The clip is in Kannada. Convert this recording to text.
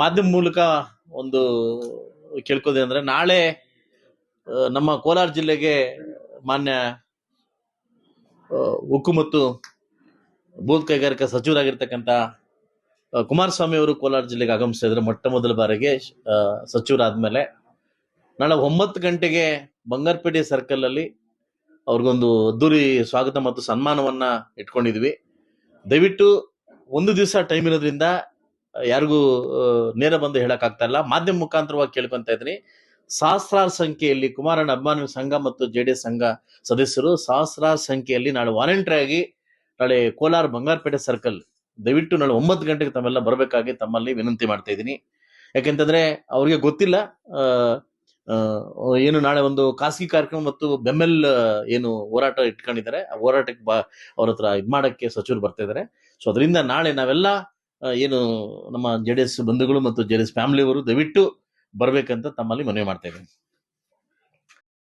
ಮಾಧ್ಯಮ ಮೂಲಕ ಒಂದು ಕೇಳ್ಕೋದೆ ಅಂದ್ರೆ ನಾಳೆ ನಮ್ಮ ಕೋಲಾರ ಜಿಲ್ಲೆಗೆ ಮಾನ್ಯ ಉಕ್ಕು ಮತ್ತು ಬೂತ್ ಕೈಗಾರಿಕಾ ಸಚಿವರಾಗಿರ್ತಕ್ಕಂಥ ಕುಮಾರಸ್ವಾಮಿ ಅವರು ಕೋಲಾರ ಜಿಲ್ಲೆಗೆ ಆಗಮಿಸಿದ್ರೆ. ಮೊಟ್ಟ ಮೊದಲ ಬಾರಿಗೆ ಸಚಿವರಾದ್ಮೇಲೆ ನಾಳೆ ಒಂಬತ್ತು ಗಂಟೆಗೆ ಬಂಗಾರಪೇಟೆ ಸರ್ಕಲ್ ಅಲ್ಲಿ ಅವ್ರಿಗೊಂದು ಅದ್ದೂರಿ ಸ್ವಾಗತ ಮತ್ತು ಸನ್ಮಾನವನ್ನ ಇಟ್ಕೊಂಡಿದ್ವಿ. ದಯವಿಟ್ಟು ಒಂದು ದಿವಸ ಟೈಮ್ ಇರೋದ್ರಿಂದ ಯಾರಿಗೂ ನೇರ ಬಂದು ಹೇಳಕ್ ಆಗ್ತಾ ಇಲ್ಲ ಮಾಧ್ಯಮ ಮುಖಾಂತರವಾಗಿ ಕೇಳ್ಕೊಂತ ಇದ್ದೀನಿ. ಸಹಸ್ರಾರು ಸಂಖ್ಯೆಯಲ್ಲಿ ಕುಮಾರಣ್ಣ ಅಭಿಮಾನಿ ಸಂಘ ಮತ್ತು ಜೆ ಡಿ ಸಂಘ ಸದಸ್ಯರು ಸಹಸ್ರಾರು ಸಂಖ್ಯೆಯಲ್ಲಿ ನಾಳೆ ವಾಲಂಟಿಯರ್ ಆಗಿ ನಾಳೆ ಕೋಲಾರ ಬಂಗಾರಪೇಟೆ ಸರ್ಕಲ್ ದಯವಿಟ್ಟು ನಾಳೆ ಒಂಬತ್ತು ಗಂಟೆಗೆ ತಮ್ಮೆಲ್ಲ ಬರಬೇಕಾಗಿ ತಮ್ಮಲ್ಲಿ ವಿನಂತಿ ಮಾಡ್ತಾ ಇದ್ದೀನಿ. ಯಾಕೆಂತಂದ್ರೆ ಅವ್ರಿಗೆ ಗೊತ್ತಿಲ್ಲ ಏನು ನಾಳೆ ಒಂದು ಖಾಸಗಿ ಕಾರ್ಯಕ್ರಮ ಮತ್ತು ಬೆಮ್ಮೆಲ್ ಏನು ಹೋರಾಟ ಇಟ್ಕೊಂಡಿದ್ದಾರೆ. ಆ ಹೋರಾಟಕ್ಕೆ ಬಾ, ಅವ್ರ ಹತ್ರ ಇದ್ ಮಾಡಕ್ಕೆ ಸಚಿವರು ಬರ್ತಾ ಇದ್ದಾರೆ. ಸೊ ಅದರಿಂದ ನಾಳೆ ನಾವೆಲ್ಲ ಏನು ನಮ್ಮ ಜೆ ಡಿ ಎಸ್ ಬಂಧುಗಳು ಮತ್ತು ಜೆ ಡಿ ಎಸ್ ಫ್ಯಾಮಿಲಿಯವರು ದಯವಿಟ್ಟು ಬರಬೇಕಂತ ತಮ್ಮಲ್ಲಿ ಮನವಿ ಮಾಡ್ತಾ ಇದ್ದೀನಿ.